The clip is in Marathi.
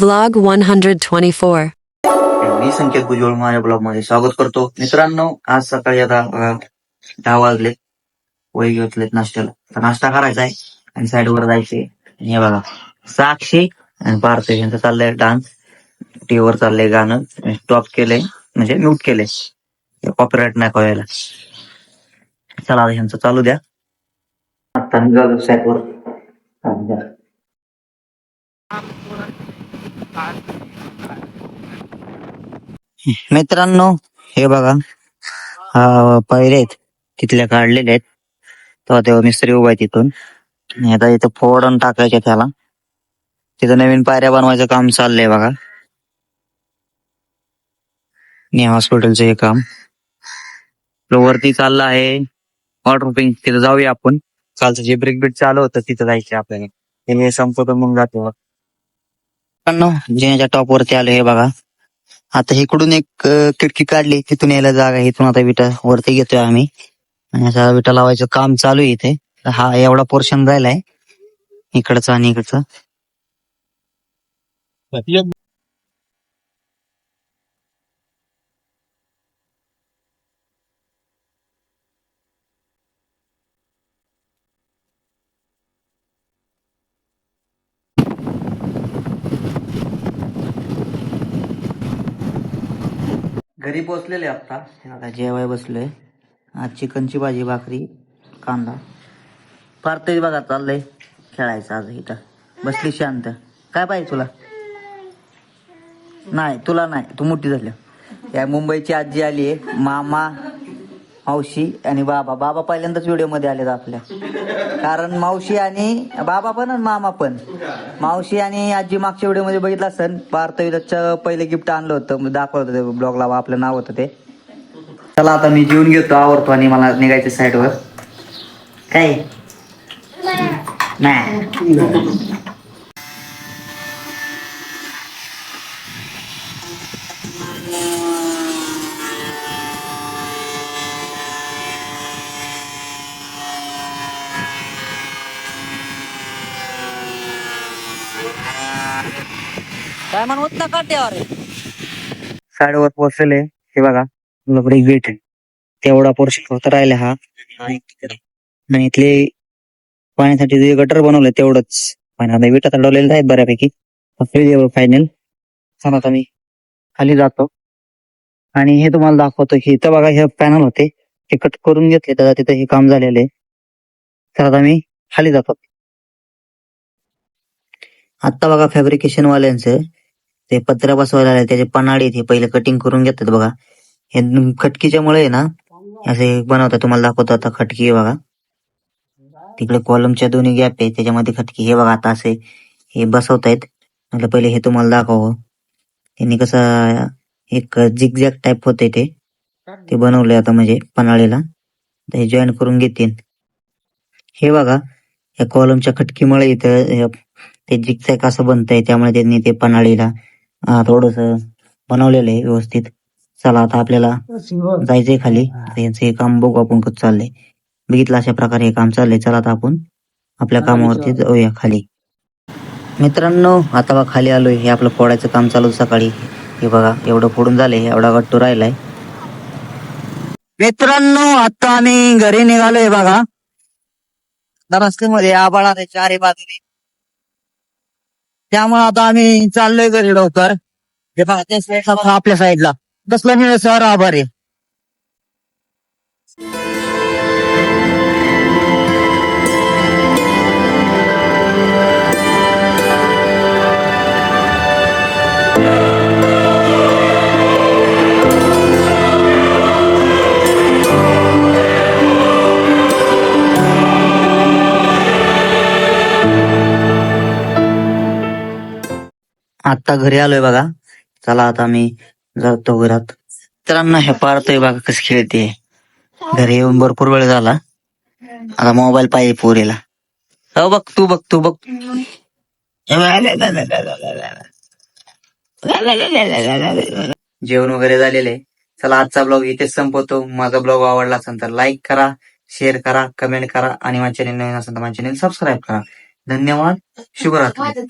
Vlog 124. मी संकेत भुजबळ माझ्या ब्लॉगमध्ये स्वागत करतो. मित्रांनो आज सकाळी आता दहा वाजले. वय घेतलेत नाश्त्याला. तर नाश्ता करायचा आहे आणि साईड वर जायचे आणि हे बघा साक्षी आणि पार्थ यांचं चाललंय डान्स. टीव्हीवर चाललंय गाणं. स्टॉप केलंय म्हणजे म्यूट केलंय. कॉपीराईट नाही कळायला चला यांचं चालू द्या. आता निघालो साईड मित्रांनो हे बघा. हा पहिले आहेत. तिथल्या काढलेले आहेत. तेव्हा तेव्हा मिस्त्री उभा आहे तिथून. आता इथं फोडून टाकायचे त्याला. तिथं नवीन पायऱ्या बनवायचं काम चाललंय बघा. नेहा हॉस्पिटलचं हे काम. वरती चाललं आहे. वॉटरप्रूफिंग तिथं जाऊया आपण. कालचं जे ब्रेक बीट चालू होतं तिथं जायचं आपल्याला. हे संपवतो मग जातो. बघ जिन्याच्या टॉप वरती आलो हे बघा. आता इकडून एक अ, खिडकी काढली. तिथून यायला जागा आहे. इथून आता विटा वरती घेतोय आम्ही. आणि आता विटा लावायचं काम चालू आहे इथे. तर हा एवढा पोर्शन राहिलाय. इकडचा आणि इकडचा. घरी पोहोचलेले आता. आता जेवाय बसलोय. आज चिकनची भाजी भाकरी कांदा. फार तरी बघा चाललंय खेळायचं आज इथं. बसली शांत. काय पाहिजे तुला? नाही तुला नाही. तू मोठी झाली. या मुंबईची आजी आली आहे मामा मावशी आणि बाबा. बाबा पहिल्यांदाच व्हिडिओमध्ये आलेत आपल्या. कारण मावशी आणि बाबा पण आणि मामा पण. मावशी आणि आजी मागच्या व्हिडिओमध्ये बघितलं असेल पार्थवीचं पहिले गिफ्ट आणलं होतं. मग दाखवलं होतं ते ब्लॉगला आपलं नाव होतं ते. चला आता मी जेवून घेतो आवडतो आणि मला निघायचं साईडवर काय? नाही. काय म्हणत ना काट्यावर साडीवर पोहोचले हे बघा लपडी गेट तेवढा पोर्शन फक्त राहिले हा. आणि इथले पाण्यासाठी जे गटर बनवले तेवढंच. पण आता विटा चढवलेले आहेत बऱ्यापैकी. फायनल चला आता मी खाली जातो. आणि हे तुम्हाला दाखवतो की इथं बघा हे पॅनल होते. ते कट करून घेतले तर तिथं हे काम झालेले तर आता मी खाली जातो. आता बघा फॅब्रिकेशन वाल्यांचं ते पत्रा बसवायला आले त्याचे पन्हाळी ते पहिले कटिंग करून घेतात बघा. हे खटकीच्या मुळे आहे ना असे बनवतात तुम्हाला दाखवतो आता खटकी बघा. तिकडे कॉलमच्या दोन्ही गॅप आहे त्याच्यामध्ये खटकी. हे बघा आता असे हे बसवतायत. म्हटलं पहिले हे तुम्हाला दाखवावं. त्यांनी कसं एक झिगझॅग टाईप होते ते. ते बनवले आता म्हणजे पन्हाळीला. हे जॉईन करून घेतील. हे बघा या कॉलमच्या खटकीमुळे इथं ते झिगझॅग असं बनतंय त्यामुळे त्यांनी ते पन्हाळीला थोडस बनवलेलं आहे व्यवस्थित. चला आता आपल्याला जायचंय खाली. यांचं हे काम बघू आपण कसं चाललंय. बघितलं अशा प्रकारे हे काम चाललंय. चला आता आपण आपल्या कामावरती जाऊया खाली. मित्रांनो आता बघा खाली आलोय. हे आपलं फोडायचं काम चालू सकाळी. हे बघा एवढं फोडून झालंय. एवढा गट्टू राहिलाय. मित्रांनो आता आम्ही घरी निघालोय बघा. रस्त्यामध्ये आबाळ चारी बाजूने त्यामुळे आता आम्ही चाललोय घरी लवकर. हे बघा आपल्या साईडला कसलं मी सर आभार. आहे आता घरी आलोय बघा. चला आता मी जातो घरात. मित्रांना हे पारतोय बघा कसं खेळते घरी येऊन भरपूर वेळ झाला. आता मोबाईल पाहिजे पोरीला. हो बघ तू बघ तू बघ. जेवण वगैरे झालेले. चला आजचा ब्लॉग इथेच संपवतो. माझा ब्लॉग आवडला असेल तर लाईक करा शेअर करा कमेंट करा आणि माझ्या चॅनेल नवीन असेल तर माझ्या चॅनेल सबस्क्राईब करा. धन्यवाद. शुभरात्री.